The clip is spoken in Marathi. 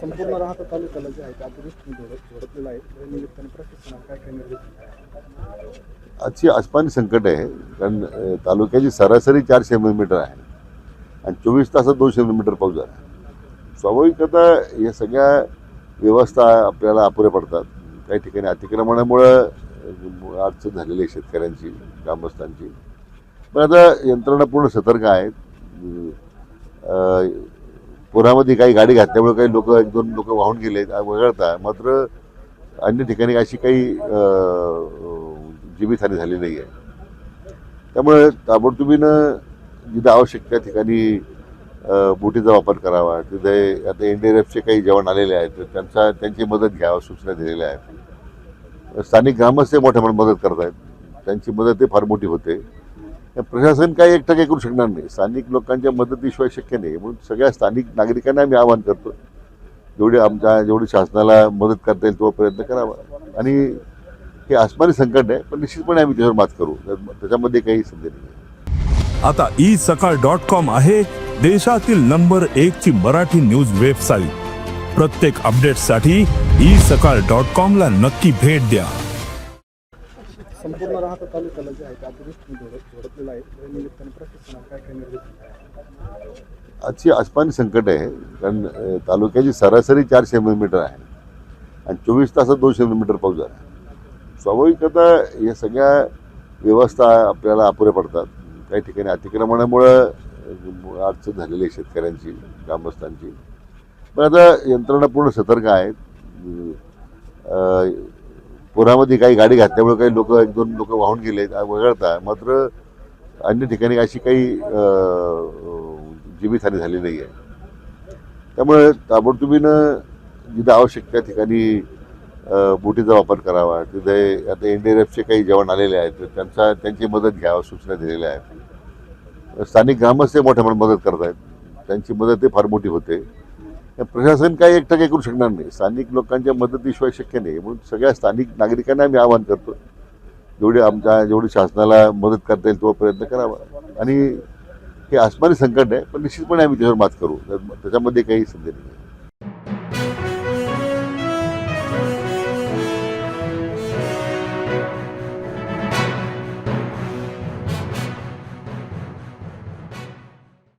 संपूर्ण राहता तालुक्याला जे आहे ते अतिवृष्टीने झोडपलेलं आहे. त्या निमित्ताने प्रशासनाला काय काय निर्देश आजची आसपानी संकट आहे कारण तालुक्याची सरासरी चारशे मिलीमीटर आहे आणि चोवीस तासात दोनशे मिलीमीटर पाऊस झाला. स्वाभाविकता या सगळ्या व्यवस्था आपल्याला अपुऱ्या पडतात. काही ठिकाणी अतिक्रमणामुळं अडचण झालेली आहे शेतकऱ्यांची ग्रामस्थांची. पण आता यंत्रणा पूर्ण सतर्क आहेत. पुरामध्ये काही गाडी घातल्यामुळे काही लोक एक दोन लोक वाहून गेले वगळता. मात्र अन्य ठिकाणी अशी काही जीवितहानी झाली नाही आहे त्यामुळे ताबडतोबीनं जिथं आवश्यक त्या ठिकाणी बोटीचा वापर करावा. तिथे आता एन डी आर एफचे काही जवान आलेले आहेत तर त्यांचा त्यांची मदत घ्यावा सूचना दिलेल्या आहेत. स्थानिक ग्रामस्थ मोठ्या प्रमाणात मदत करत आहेत त्यांची मदत ते फार मोठी होते. प्रशासन काही एकटं काही करू शकणार नाही. स्थानिक लोकांच्या मदतीशिवाय शक्य नाही. म्हणून सगळ्या स्थानिक नागरिकांना आम्ही आवाहन करतो जेवढे आमच्या जेवढी शासनाला मदत करता येईल तो प्रयत्न करावा. आणि हे आसमानी संकट आहे पण निश्चितपणे आम्ही त्याच्यावर मात करू. त्याच्यामध्ये काही संधी नाही. आता ई सकाळ डॉट कॉम आहे देशातील नंबर एक ची मराठी न्यूज वेबसाईट. प्रत्येक अपडेटसाठी ई सकाळ डॉट कॉम ला नक्की भेट द्या. संपूर्ण राहता तालुक्याला जे म्हणजे आहे ते म्हणजे आहे. त्या निमित्ताने प्रशासनाने काय काय निर्देश दिले? आजची आसपानी संकट आहे कारण तालुक्याची सरासरी चारशे मिलीमीटर आहे. आणि चोवीस तासात दोनशे मिलीमीटर पाऊस झाला. स्वाभाविकता या सगळ्या व्यवस्था आपल्याला अपुऱ्या पडतात. काही ठिकाणी अतिक्रमणामुळं अडचण झालेली आहे शेतकऱ्यांची ग्रामस्थांची. पण आता यंत्रणा पूर्ण सतर्क आहेत. पुरामध्ये काही गाडी घातल्यामुळे काही लोक एक दोन लोक वाहून गेले वगळता. मात्र अन्य ठिकाणी अशी काही जीवितहानी झाली नाही आहे. त्यामुळे ताबडतोबीनं जिथं आवश्यक त्या ठिकाणी बोटीचा वापर करावा. तिथे आता एन डी आर एफचे काही जवान आलेले आहेत त्यांचा त्यांची मदत घ्यावा सूचना दिलेल्या आहेत. स्थानिक ग्रामस्थ मोठ्या प्रमाणात मदत करत आहेत त्यांची मदत ते फार मोठी होते. प्रशासन काही एकटं काही करू शकणार नाही. स्थानिक लोकांच्या मदतीशिवाय शक्य नाही. म्हणून सगळ्या स्थानिक नागरिकांना आम्ही आवाहन करतो जेवढे आमच्या जेवढी शासनाला मदत करता येईल तो प्रयत्न करावा. आणि हे आसमानी संकट आहे पण निश्चितपणे आम्ही त्याच्यावर मात करू. त्याच्यामध्ये काही संधी नाही.